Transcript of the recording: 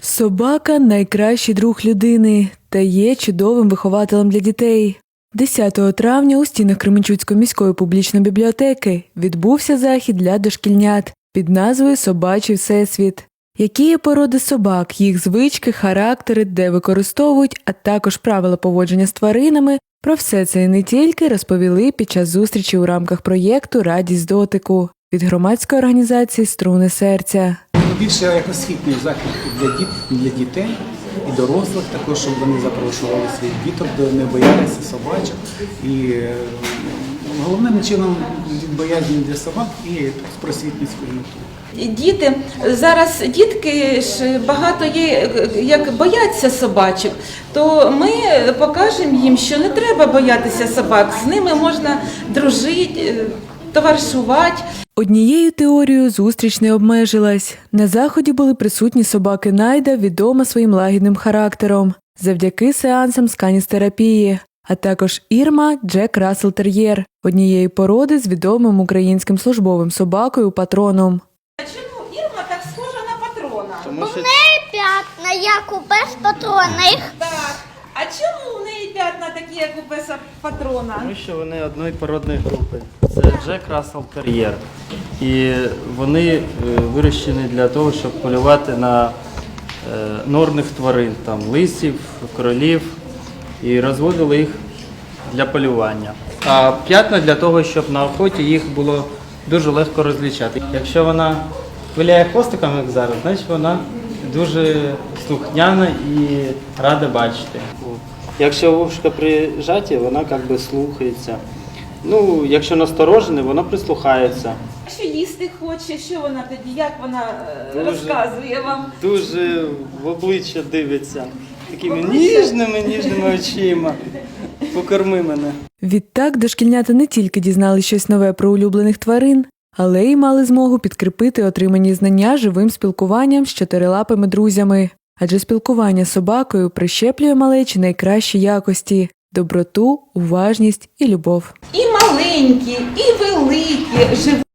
Собака найкращий друг людини та є чудовим вихователем для дітей. 10 травня у стінах Кременчуцької міської публічної бібліотеки відбувся захід для дошкільнят під назвою Собачий всесвіт. Які є породи собак, їх звички, характери, де використовують, а також правила поводження з тваринами. Про все це і не тільки розповіли під час зустрічі у рамках проєкту Радість дотику від громадської організації Струни серця. Більше як освітній захід для діт для дітей і дорослих, також щоб вони запрошували своїх діток, де не боялися собачок. І е, головним чином від боязні для собак і просвітницької мети. Діти зараз дітки ж багато є, як бояться собачок, то ми покажемо їм, що не треба боятися собак. З ними можна дружити, товаришувати. Однією теорією зустріч не обмежилась. На заході були присутні собаки Найда, відома своїм лагідним характером, завдяки сеансам сканістерапії, а також Ірма Джек Рассел Тер'єр, однієї породи з відомим українським службовим собакою патроном. А чому Ірма так схожа на патрона? Тому що п'ятна, як у без патронних. Так. А чому в неї п'ятна такі, як у песа патрона? Тому що вони одної породної групи. Це Джек Рассел Тер'єр. І вони е, вирощені для того, щоб полювати на е, норних тварин, там лисів, кролів, і розводили їх для полювання. А п'ятна для того, щоб на охоті їх було дуже легко розлічати. Якщо вона виляє хвостиком, як зараз, значить вона дуже слухняна і рада бачити. Якщо вушка прижаті, вона як би слухається. Ну, якщо насторожене, вона прислухається. Що їсти хоче, що вона тоді, як вона е, Дуже. розказує вам? Дуже в обличчя дивиться. Такими ніжними, ніжними очима. Покорми мене. Відтак дошкільнята не тільки дізнали щось нове про улюблених тварин, але й мали змогу підкріпити отримані знання живим спілкуванням з чотирилапими друзями. Адже спілкування з собакою прищеплює малечі найкращі якості доброту, уважність і любов. І маленькі, і великі, живуть